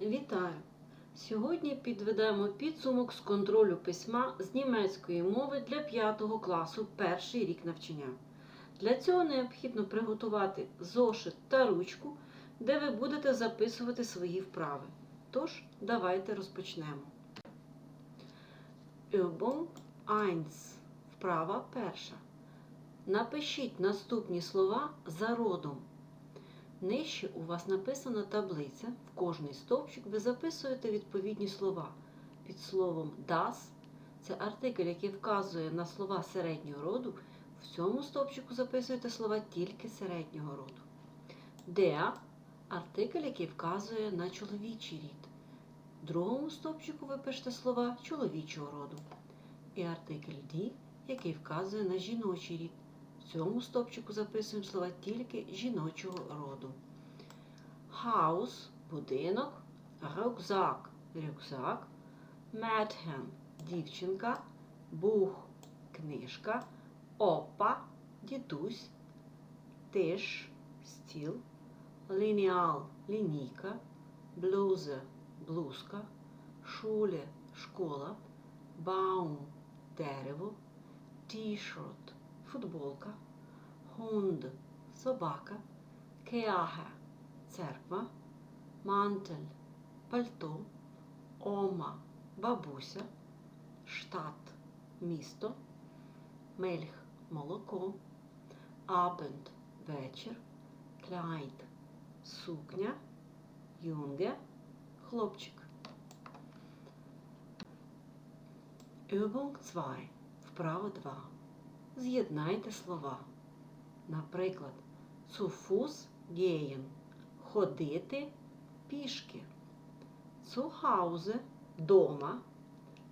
Вітаю! Сьогодні підведемо підсумок з контролю письма з німецької мови для 5 класу перший рік навчання. Для цього необхідно приготувати зошит та ручку, де ви будете записувати свої вправи. Тож, давайте розпочнемо. Übung 1. Вправа перша. Напишіть наступні слова за родом. Нижче у вас написана таблиця. В кожний стовпчик ви записуєте відповідні слова. Під словом das це артикль, який вказує на слова середнього роду. В цьому стовпчику записуєте слова тільки середнього роду. Der артикль, який вказує на чоловічий рід. В другому стовпчику ви пишете слова чоловічого роду. І артикль die, який вказує на жіночий рід. В цьому стовпчику записуємо слова тільки жіночого роду. Хаус будинок, рюкзак рюкзак, Медхен дівчинка, бух книжка, опа дідусь, тиш стіл, лініал лінійка, блузе блузка, шуле школа, баум дерево, тішот футболка, хунд собака, кеаге церква, мантель пальто, ома бабуся, штат місто, мельх молоко, абенд вечір, кляйд сукня, юнге хлопчик. Übung 2. Вправо 2. З'єднайте слова. Наприклад, zu Fuß – ходити пішки. Hause – дома,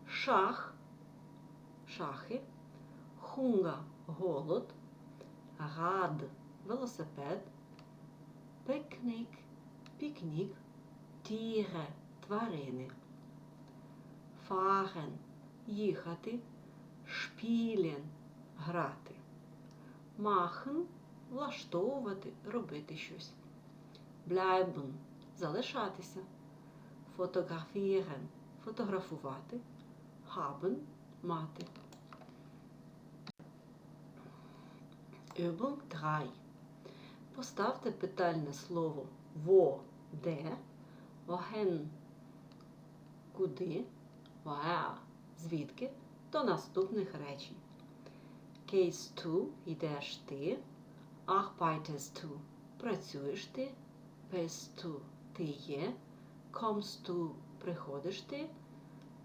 шах – шахи, Hunger – голод, Rad – велосипед, пикник – пікнік, Tiere – тварини, Fahren – їхати, Spielen – грати. Machen – влаштовувати, робити щось. Bleiben – залишатися. Fotografieren – фотографувати. Haben – мати. Übung 3. Поставте питальне слово во, де, wohin – куди, woher – звідки до наступних речень. Gehst du – йдеш ти, arbeitest du – працюєш ти, bist du – ти є, kommst du – приходиш ти,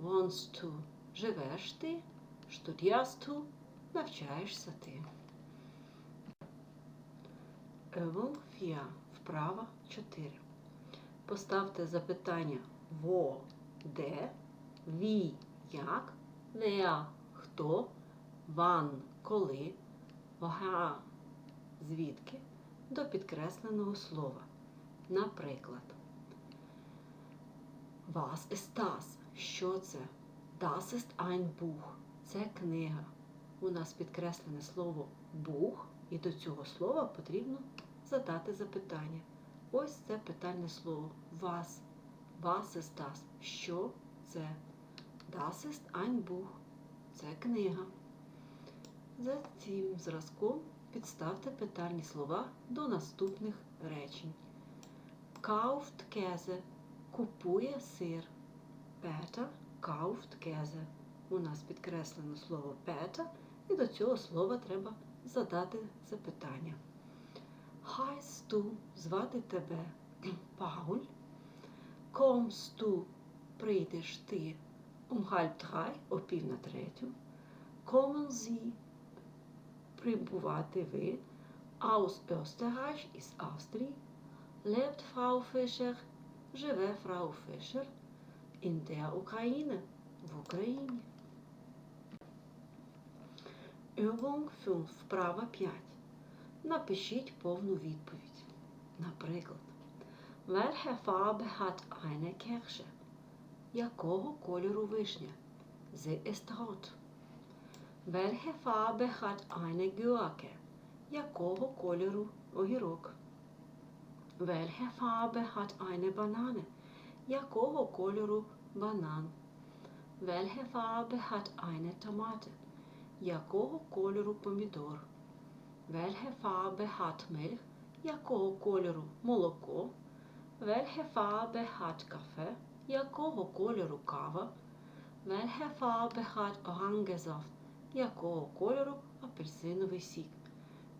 wohnst du – живеш ти, studierst du – навчаєшся ти. Übung 4. Вправа 4. Поставте запитання во, де, ві, як, wer – хто, wann – коли, woher – звідки до підкресленого слова. Наприклад, ist das? Що це? Das ist ein Buch. Це книга. У нас підкреслене слово Бух, і до цього слова потрібно задати запитання. Ось це питальне слово. Was. Was ist das? Що це? Das ist ein Buch. Це книга. За цим зразком підставте питальні слова до наступних речень. Kauft Käse – купує сир. Peter kauft Käse. У нас підкреслено слово Peter, і до цього слова треба задати запитання. Heißt du – звати тебе Пауль. Kommst du – прийдеш ти um halb drei, о пів на третю. Kommen Sie – прибувати ви. Aus Österreich – із Австрії. Lebt Frau Fischer – живе Фрау Фішер. In der Ukraine – в Україні. Übung 5. Вправа 5. Напишіть повну відповідь. Наприклад, Welche Farbe hat eine Kirsche? Якого кольору вишня? Sie ist rot. Welche Farbe hat eine Gurke? Якого кольору огірок? Welche Farbe hat eine Banane? Якого кольору банан? Welche Farbe hat eine Tomate? Якого кольору помідор? Welche Farbe hat Milch? Якого кольору молоко? Welche Farbe hat Kaffee? Якого кольору кава? Welche Farbe hat Orangesaft? Якого кольору апельсиновий сік?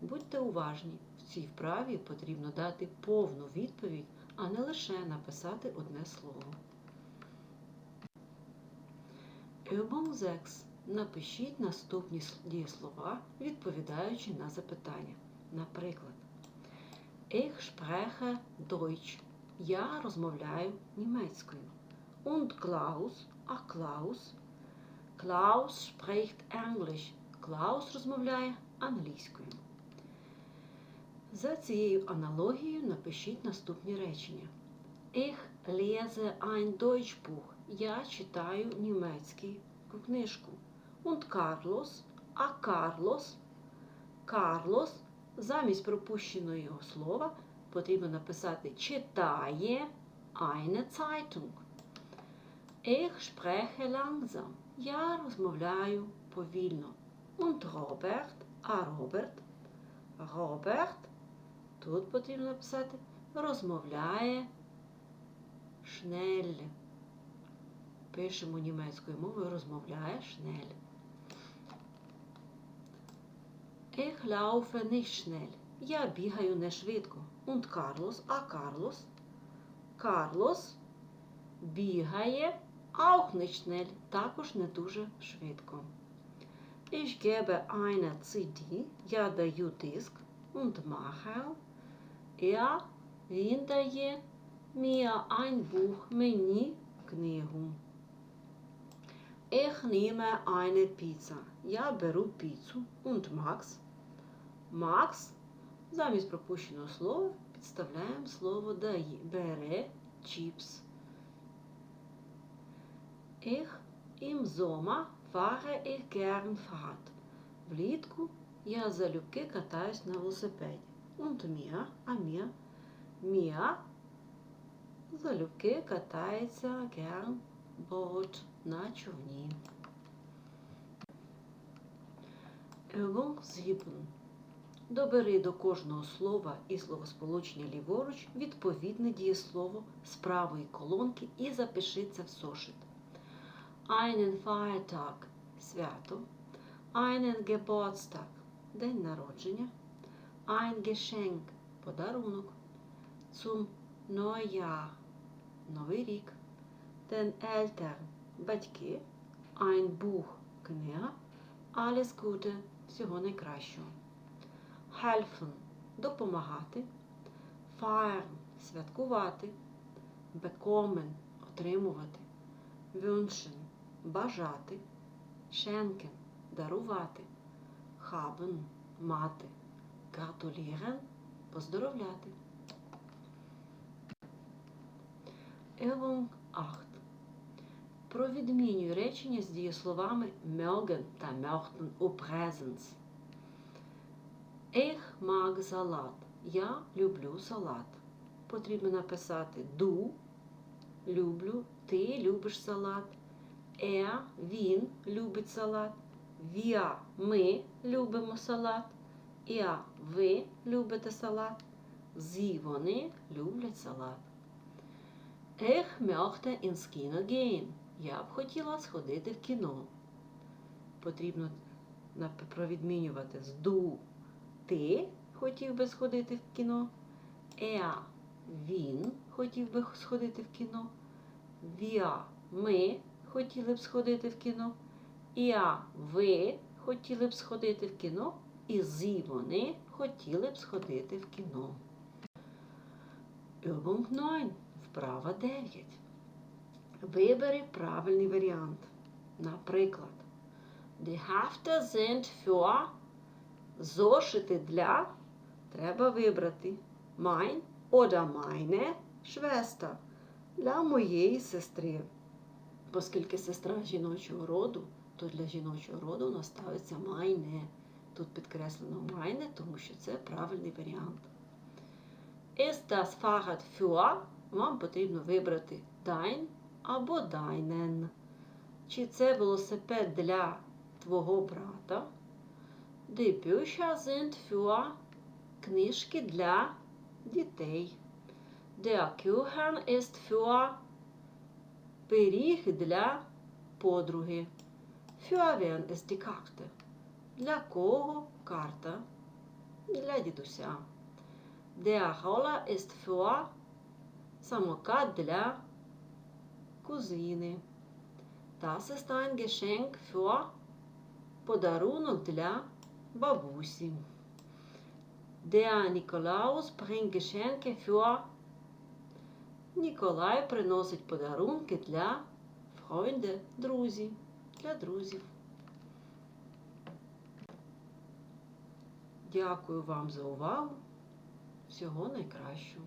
Будьте уважні, в цій вправі потрібно дати повну відповідь, а не лише написати одне слово. Übung 6. Напишіть наступні дієслова, відповідаючи на запитання. Наприклад, Ich spreche Deutsch. Я розмовляю німецькою. Und Klaus, а Klaus? Klaus spricht English. Klaus розмовляє англійською. За цією аналогією напишіть наступні речення. Ich lese ein Deutschbuch. Я читаю німецьку книжку. Und Carlos, а Carlos, Carlos, замість пропущеного його слова потрібно написати читає eine Zeitung. Ich spreche langsam. Я розмовляю повільно. Und Robert, а Роберт, Роберт, тут потрібно написати розмовляє шнель. Пишемо німецькою мовою розмовляє шнель. Ich laufe nicht schnell. Я бігаю не швидко. Und Carlos, а Карлос? Карлос бігає auch. Також не дуже швидко. Ich gebe eine CD. Я даю диск. Und mache. Er, він дає mir ein Buch, мені книгу. Ich nehme eine Pizza. Я беру піцу. Und Max. Max. Замість пропущеного слова підставляємо слово дає. Бере чіпс. Ich im Sommer fahre ich gern Fahrrad. Влітку я залюбки катаюсь на велосипеді. Und mir, а mir, mir залюбки катається gern Boot на човні. Übung 7. Добери до кожного слова і словосполучення ліворуч відповідне дієслово з правої колонки і запиши це в зошит. Einen Feiertag – свято. Einen Geburtstag – день народження. Ein Geschenk – подарунок. Zum Neujahr – новий рік. Den Eltern – батьки. Ein Buch – книга. Alles Gute – всього найкращого. Helfen – допомагати. Feiern – святкувати. Bekommen – отримувати. Wünschen – бажати. Schenken – дарувати. Haben – мати. Gratulieren – поздоровляти. Übung 8. Провідмінюй речення з дієсловами mögen та möchten у presens. Ich mag салат. Я люблю салат. Потрібно написати du, люблю, ти любиш салат. Er, він любить салат. Wir, ми любимо салат. Я, ви любите салат. Sie, вони люблять салат. Ich möchte ins Kino. Я б хотіла сходити в кіно. Потрібно провідмінювати з ду. Ти хотів би сходити в кіно. Er, він хотів би сходити в кіно. Wir, ми хотіли б сходити в кіно. Я, ви хотіли б сходити в кіно. І зі вони хотіли б сходити в кіно. Übung 9. Вправа 9. Вибери правильний варіант. Наприклад, Die Hefte sind für зошити для треба вибрати mein oder meine Schwester для моєї сестри. Оскільки сестра жіночого роду, то для жіночого роду нас ставиться meine. Тут підкреслено meine, тому що це правильний варіант. Das Fahrrad für вам потрібно вибрати dein або deinen. Чи це велосипед для твого брата? Bücher sind für книжки для дітей. Der Kuchen ist für пиріг для подруги. Ist die Karte? Для кого карта? Для дідуся. Der Roller ist für самокат для кузини. Das ist ein Geschenk für подарунок для бабусі. Der Nikolaus bringt Geschenke für Ніколай приносить подарунки для Freunde, друзі, для друзів. Дякую вам за увагу. Всього найкращого.